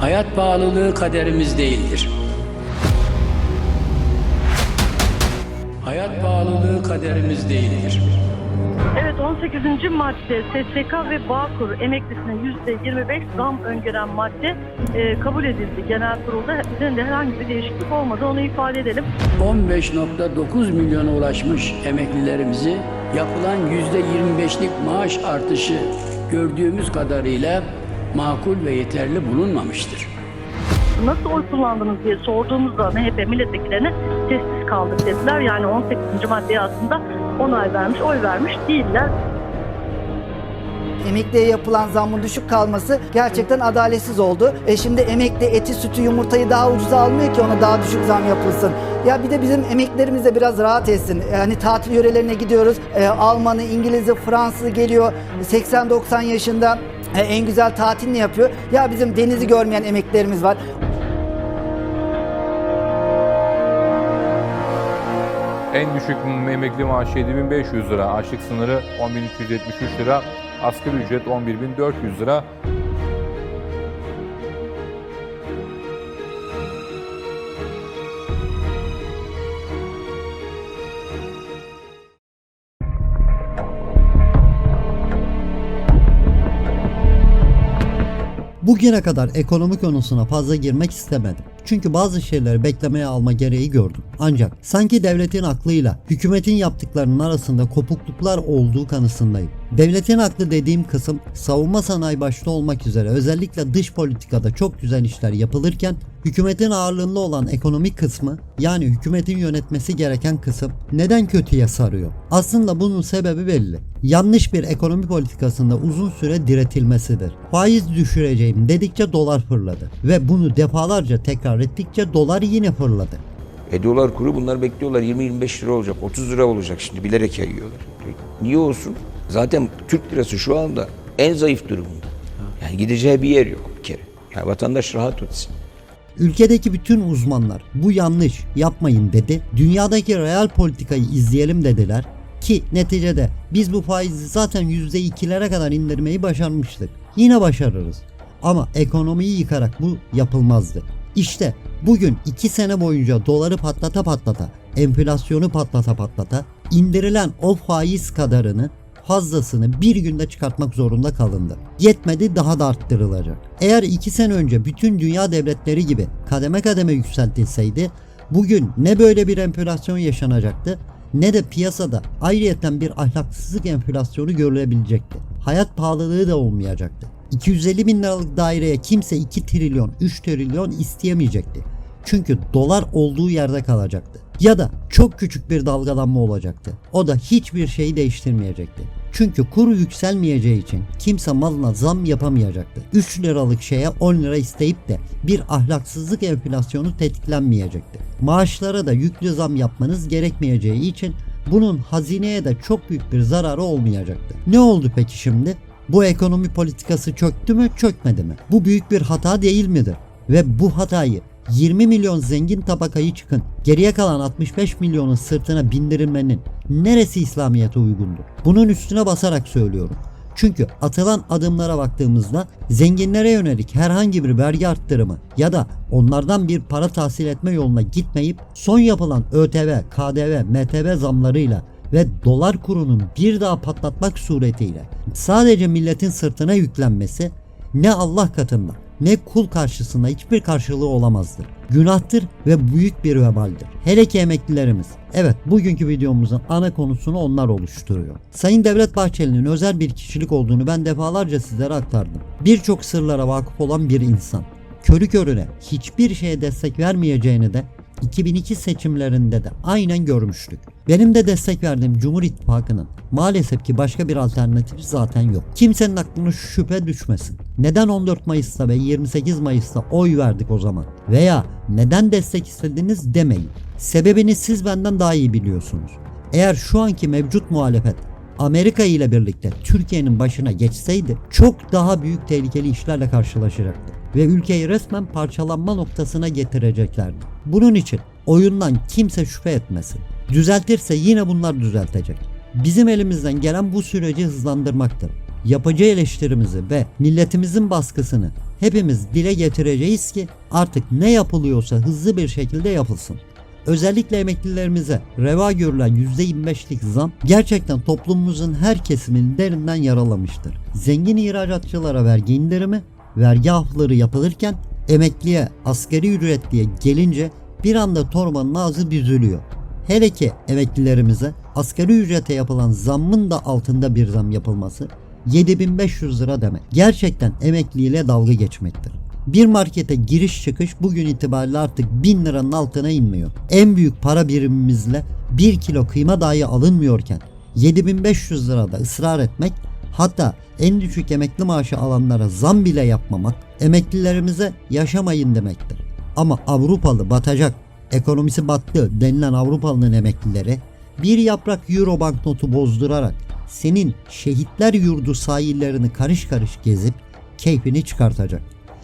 Hayat pahalılığı kaderimiz değildir. Hayat pahalılığı kaderimiz değildir. Evet 18. madde SSK ve Bağkur emeklisine %25 zam öngören madde e, kabul edildi. Genel kurulda üzerinde herhangi bir değişiklik olmadı onu ifade edelim. 15.9 milyona ulaşmış emeklilerimizi yapılan %25'lik maaş artışı gördüğümüz kadarıyla makul ve yeterli bulunmamıştır. Nasıl oy kullandınız diye sorduğumuzda MHP milletvekillerine sessiz kaldık dediler. Yani 18. maddeye aslında onay vermiş, oy vermiş değiller. Emekliye yapılan zammın düşük kalması gerçekten adaletsiz oldu. E şimdi emekli eti, sütü, yumurtayı daha ucuza almıyor ki ona daha düşük zam yapılsın. Ya bir de bizim emeklilerimiz de biraz rahat etsin. Yani tatil yörelerine gidiyoruz. E, Almanı, İngiliz'i, Fransızı geliyor. 80-90 yaşında en güzel tatilini yapıyor. Ya bizim denizi görmeyen emeklilerimiz var. En düşük emekli maaşı 7500 lira, açlık sınırı 10373 lira, asgari ücret 11400 lira. Bugüne kadar ekonomi konusuna fazla girmek istemedim. Çünkü bazı şeyleri beklemeye alma gereği gördüm. Ancak sanki devletin aklıyla hükümetin yaptıklarının arasında kopukluklar olduğu kanısındayım. Devletin aklı dediğim kısım savunma sanayi başta olmak üzere özellikle dış politikada çok güzel işler yapılırken hükümetin ağırlığında olan ekonomik kısmı yani hükümetin yönetmesi gereken kısım neden kötüye sarıyor? Aslında bunun sebebi belli. Yanlış bir ekonomi politikasında uzun süre diretilmesidir. Faiz düşüreceğim dedikçe dolar fırladı ve bunu defalarca tekrar ettikçe dolar yine fırladı. E dolar kuru bunlar bekliyorlar 20-25 lira olacak 30 lira olacak şimdi bilerek yayıyorlar. E, niye olsun? Zaten Türk lirası şu anda en zayıf durumunda. Yani gideceği bir yer yok bir kere. Yani vatandaş rahat etsin. Ülkedeki bütün uzmanlar bu yanlış yapmayın dedi. Dünyadaki real politikayı izleyelim dediler. Ki neticede biz bu faizi zaten %2'lere kadar indirmeyi başarmıştık. Yine başarırız. Ama ekonomiyi yıkarak bu yapılmazdı. İşte bugün 2 sene boyunca doları patlata patlata, enflasyonu patlata patlata indirilen o faiz kadarını fazlasını bir günde çıkartmak zorunda kalındı. Yetmedi daha da arttırılacak. Eğer 2 sene önce bütün dünya devletleri gibi kademe kademe yükseltilseydi bugün ne böyle bir enflasyon yaşanacaktı ne de piyasada ayrıyeten bir ahlaksızlık enflasyonu görülebilecekti. Hayat pahalılığı da olmayacaktı. 250 bin liralık daireye kimse 2 trilyon 3 trilyon isteyemeyecekti. Çünkü dolar olduğu yerde kalacaktı. Ya da çok küçük bir dalgalanma olacaktı. O da hiçbir şeyi değiştirmeyecekti. Çünkü kuru yükselmeyeceği için kimse malına zam yapamayacaktı. 3 liralık şeye 10 lira isteyip de bir ahlaksızlık enflasyonu tetiklenmeyecekti. Maaşlara da yüklü zam yapmanız gerekmeyeceği için bunun hazineye de çok büyük bir zararı olmayacaktı. Ne oldu peki şimdi? Bu ekonomi politikası çöktü mü çökmedi mi? Bu büyük bir hata değil midir? Ve bu hatayı 20 milyon zengin tabakayı çıkın geriye kalan 65 milyonun sırtına bindirilmenin neresi İslamiyet'e uygundur? Bunun üstüne basarak söylüyorum. Çünkü atılan adımlara baktığımızda zenginlere yönelik herhangi bir vergi arttırımı ya da onlardan bir para tahsil etme yoluna gitmeyip son yapılan ÖTV, KDV, MTV zamlarıyla ve dolar kurunun bir daha patlatmak suretiyle sadece milletin sırtına yüklenmesi ne Allah katında ne kul karşısında hiçbir karşılığı olamazdır. Günahtır ve büyük bir vebaldir. Hele ki emeklilerimiz. Evet bugünkü videomuzun ana konusunu onlar oluşturuyor. Sayın Devlet Bahçeli'nin özel bir kişilik olduğunu ben defalarca sizlere aktardım. Birçok sırlara vakıf olan bir insan. Körü körüne hiçbir şeye destek vermeyeceğini de 2002 seçimlerinde de aynen görmüştük. Benim de destek verdiğim Cumhur İttifakı'nın maalesef ki başka bir alternatifi zaten yok. Kimsenin aklına şüphe düşmesin. Neden 14 Mayıs'ta ve 28 Mayıs'ta oy verdik o zaman? Veya neden destek istediniz demeyin. Sebebini siz benden daha iyi biliyorsunuz. Eğer şu anki mevcut muhalefet Amerika ile birlikte Türkiye'nin başına geçseydi çok daha büyük tehlikeli işlerle karşılaşacaktı ve ülkeyi resmen parçalanma noktasına getireceklerdi. Bunun için oyundan kimse şüphe etmesin. Düzeltirse yine bunlar düzeltecek. Bizim elimizden gelen bu süreci hızlandırmaktır. yapıcı eleştirimizi ve milletimizin baskısını hepimiz dile getireceğiz ki artık ne yapılıyorsa hızlı bir şekilde yapılsın. Özellikle emeklilerimize reva görülen %25'lik zam gerçekten toplumumuzun her kesimini derinden yaralamıştır. Zengin ihracatçılara vergi indirimi, vergi afları yapılırken emekliye asgari ücretliye gelince bir anda torbanın ağzı büzülüyor. Hele ki emeklilerimize asgari ücrete yapılan zammın da altında bir zam yapılması 7500 lira demek. Gerçekten emekliyle dalga geçmektir. Bir markete giriş çıkış bugün itibariyle artık 1000 liranın altına inmiyor. En büyük para birimimizle 1 kilo kıyma dahi alınmıyorken 7500 lirada ısrar etmek hatta en düşük emekli maaşı alanlara zam bile yapmamak emeklilerimize yaşamayın demektir. Ama Avrupalı batacak, ekonomisi battı denilen Avrupalı'nın emeklileri bir yaprak euro banknotu bozdurarak senin şehitler yurdu sahillerini karış karış gezip keyfini çıkartacak.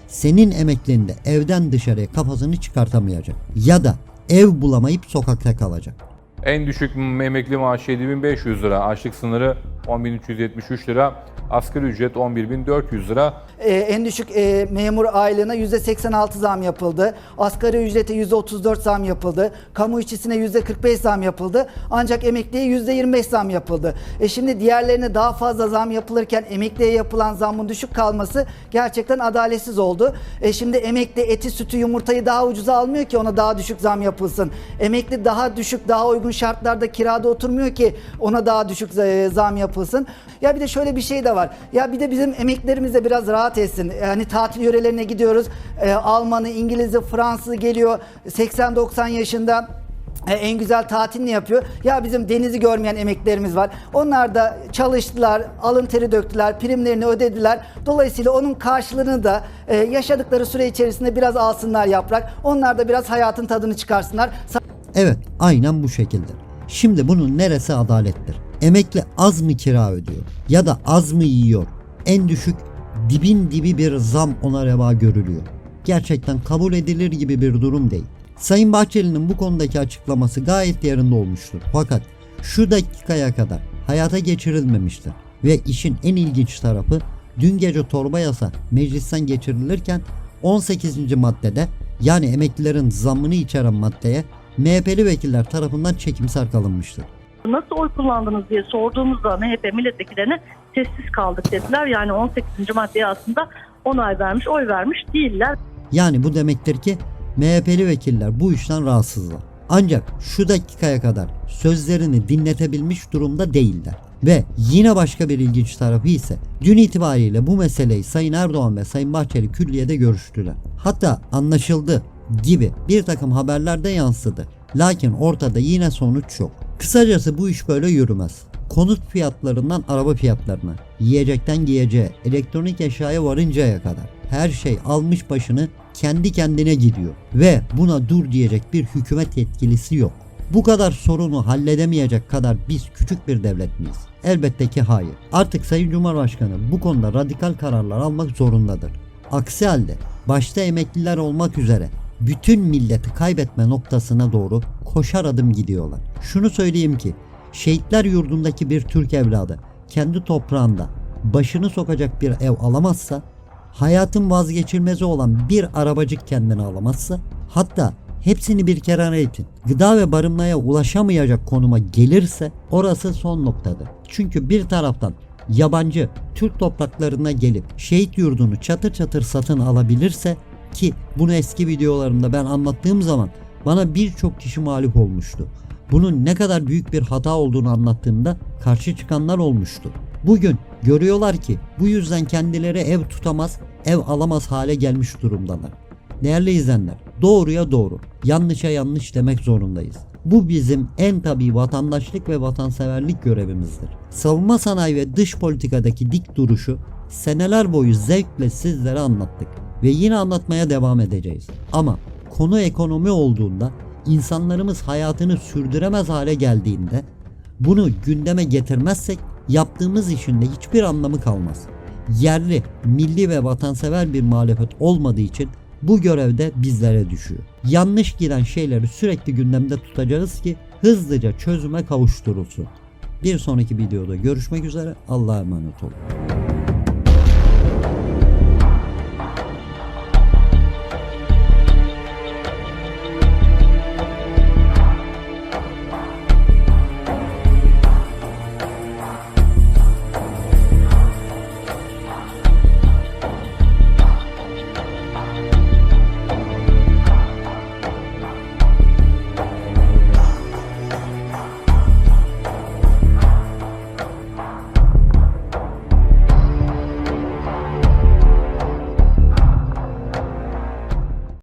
Senin emeklinde evden dışarıya kafasını çıkartamayacak. Ya da ev bulamayıp sokakta kalacak. En düşük emekli maaşı 7500 lira, açlık sınırı 10.373 lira, asgari ücret 11.400 lira. Ee, en düşük e, memur aylığına %86 zam yapıldı. Asgari ücrete %34 zam yapıldı. Kamu işçisine %45 zam yapıldı. Ancak emekliye %25 zam yapıldı. E şimdi diğerlerine daha fazla zam yapılırken emekliye yapılan zammın düşük kalması gerçekten adaletsiz oldu. E şimdi emekli eti, sütü, yumurtayı daha ucuza almıyor ki ona daha düşük zam yapılsın. Emekli daha düşük, daha uygun şartlarda kirada oturmuyor ki ona daha düşük e, zam yapılsın. Ya bir de şöyle bir şey de var. Ya bir de bizim emeklerimiz de biraz rahat etsin. Yani tatil yörelerine gidiyoruz. E, Almanı, İngiliz'i, Fransızı geliyor 80-90 yaşında. E, en güzel tatilini yapıyor. Ya bizim denizi görmeyen emeklerimiz var. Onlar da çalıştılar, alın teri döktüler, primlerini ödediler. Dolayısıyla onun karşılığını da e, yaşadıkları süre içerisinde biraz alsınlar yaprak. Onlar da biraz hayatın tadını çıkarsınlar. Evet aynen bu şekilde. Şimdi bunun neresi adalettir? Emekli az mı kira ödüyor? Ya da az mı yiyor? En düşük dibin dibi bir zam ona reva görülüyor. Gerçekten kabul edilir gibi bir durum değil. Sayın Bahçeli'nin bu konudaki açıklaması gayet yerinde olmuştur. Fakat şu dakikaya kadar hayata geçirilmemiştir. Ve işin en ilginç tarafı dün gece torba yasa meclisten geçirilirken 18. maddede yani emeklilerin zammını içeren maddeye MHP'li vekiller tarafından çekimser kalınmıştır. Nasıl oy kullandınız diye sorduğumuzda MHP milletvekillerine sessiz kaldık dediler. Yani 18. maddeye aslında onay vermiş, oy vermiş değiller. Yani bu demektir ki MHP'li vekiller bu işten rahatsızlar. Ancak şu dakikaya kadar sözlerini dinletebilmiş durumda değiller. Ve yine başka bir ilginç tarafı ise dün itibariyle bu meseleyi Sayın Erdoğan ve Sayın Bahçeli külliyede görüştüler. Hatta anlaşıldı gibi bir takım haberlerde yansıdı. Lakin ortada yine sonuç yok. Kısacası bu iş böyle yürümez. Konut fiyatlarından araba fiyatlarına, yiyecekten giyeceğe, elektronik eşyaya varıncaya kadar her şey almış başını kendi kendine gidiyor ve buna dur diyecek bir hükümet yetkilisi yok. Bu kadar sorunu halledemeyecek kadar biz küçük bir devlet miyiz? Elbette ki hayır. Artık Sayın Cumhurbaşkanı bu konuda radikal kararlar almak zorundadır. Aksi halde başta emekliler olmak üzere bütün milleti kaybetme noktasına doğru koşar adım gidiyorlar. Şunu söyleyeyim ki şehitler yurdundaki bir Türk evladı kendi toprağında başını sokacak bir ev alamazsa hayatın vazgeçilmezi olan bir arabacık kendine alamazsa hatta hepsini bir kenara itin gıda ve barınmaya ulaşamayacak konuma gelirse orası son noktadır. Çünkü bir taraftan yabancı Türk topraklarına gelip şehit yurdunu çatır çatır satın alabilirse ki bunu eski videolarımda ben anlattığım zaman bana birçok kişi mağlup olmuştu. Bunun ne kadar büyük bir hata olduğunu anlattığımda karşı çıkanlar olmuştu. Bugün görüyorlar ki bu yüzden kendileri ev tutamaz, ev alamaz hale gelmiş durumdalar. Değerli izleyenler, doğruya doğru, yanlışa yanlış demek zorundayız. Bu bizim en tabii vatandaşlık ve vatanseverlik görevimizdir. Savunma sanayi ve dış politikadaki dik duruşu seneler boyu zevkle sizlere anlattık ve yine anlatmaya devam edeceğiz. Ama konu ekonomi olduğunda insanlarımız hayatını sürdüremez hale geldiğinde bunu gündeme getirmezsek yaptığımız işin de hiçbir anlamı kalmaz. Yerli, milli ve vatansever bir muhalefet olmadığı için bu görevde bizlere düşüyor. Yanlış giden şeyleri sürekli gündemde tutacağız ki hızlıca çözüme kavuşturulsun. Bir sonraki videoda görüşmek üzere. Allah'a emanet olun.